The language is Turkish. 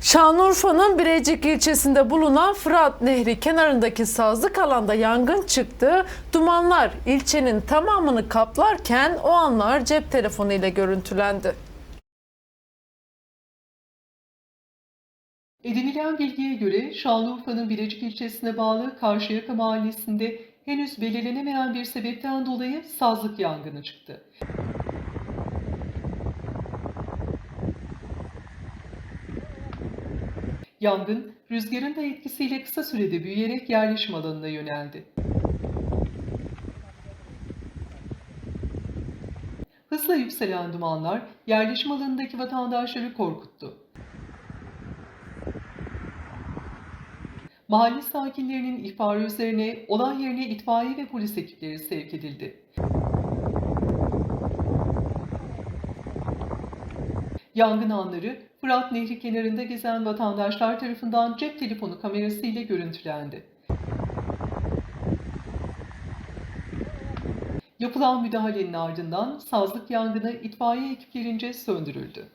Şanlıurfa'nın Birecik ilçesinde bulunan Fırat Nehri kenarındaki sazlık alanda yangın çıktı. Dumanlar ilçenin tamamını kaplarken o anlar cep telefonu ile görüntülendi. Edinilen bilgiye göre Şanlıurfa'nın Birecik ilçesine bağlı Karşıyaka mahallesinde henüz belirlenemeyen bir sebepten dolayı sazlık yangını çıktı. Yangın rüzgarın da etkisiyle kısa sürede büyüyerek yerleşim alanına yöneldi. Hızla yükselen dumanlar yerleşim alanındaki vatandaşları korkuttu. Mahalle sakinlerinin ihbarı üzerine olay yerine itfaiye ve polis ekipleri sevk edildi. Yangın anları Fırat Nehri kenarında gezen vatandaşlar tarafından cep telefonu kamerası ile görüntülendi. Yapılan müdahalenin ardından sazlık yangını itfaiye ekiplerince söndürüldü.